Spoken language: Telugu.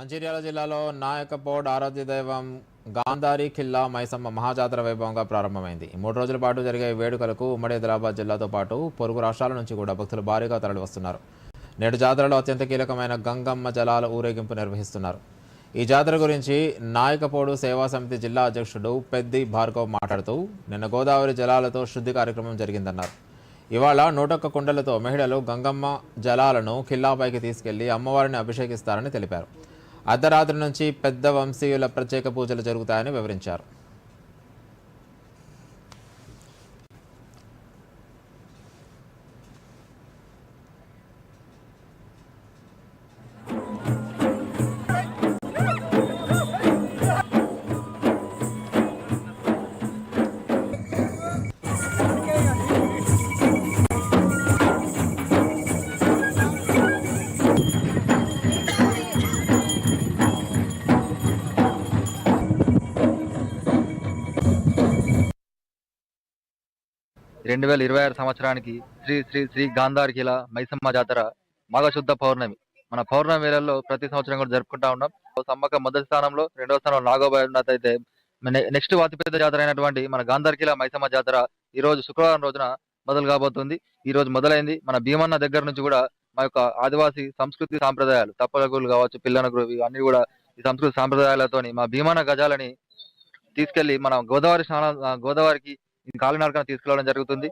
మంచిర్యాల జిల్లాలో నాయకపోడ్ ఆరాధ్య దైవం గాంధారి ఖిల్లా మైసమ్మ మహాజాతర వైభవంగా ప్రారంభమైంది. మూడు రోజుల పాటు జరిగే వేడుకలకు ఉమ్మడి హైదరాబాద్ జిల్లాతో పాటు పొరుగు రాష్ట్రాల నుంచి కూడా భక్తులు భారీగా తరలివస్తున్నారు. నేడు జాతరలో అత్యంత కీలకమైన గంగమ్మ జలాల ఊరేగింపు నిర్వహిస్తున్నారు. ఈ జాతర గురించి నాయకపోడు సేవా సమితి జిల్లా అధ్యక్షుడు పెద్ది భార్గవ్ మాట్లాడుతూ నిన్న గోదావరి జలాలతో శుద్ధి కార్యక్రమం జరిగిందన్నారు. ఇవాళ నూటొక్క కుండలతో మహిళలు గంగమ్మ జలాలను ఖిల్లాపైకి తీసుకెళ్ళి అమ్మవారిని అభిషేకిస్తారని తెలిపారు. అర్ధరాత్రి నుంచి పెద్ద వంశీయుల ప్రత్యేక పూజలు జరుగుతాయని వివరించారు. రెండు వేల ఇరవై ఆరు సంవత్సరానికి శ్రీ శ్రీ శ్రీ గాంధారికిల మైసమ్మ జాతర మాఘశుద్ధ పౌర్ణమి. మన పౌర్ణమి వేళల్లో ప్రతి సంవత్సరం కూడా జరుపుకుంటా ఉన్నాం. సమ్మక్క మొదటి స్థానంలో రెండవ స్థానంలో నాగోబాయి ఉన్నత అయితే నెక్స్ట్ అతిపెద్ద జాతర అయినటువంటి మన గాంధారికిల మైసమ్మ జాతర ఈ రోజు శుక్రవారం రోజున మొదలు కాబోతుంది. ఈ రోజు మొదలైంది. మన భీమన్న దగ్గర నుంచి కూడా మా యొక్క ఆదివాసీ సంస్కృతి సాంప్రదాయాలు తప్పలగులు కావచ్చు పిల్లనగురు అన్ని కూడా ఈ సంస్కృతి సాంప్రదాయాలతోని మా భీమన్న గజాలని తీసుకెళ్ళి మన గోదావరి స్నానం గోదావరికి ఈ కాలినడకన తీసుకెళ్ళడం జరుగుతుంది.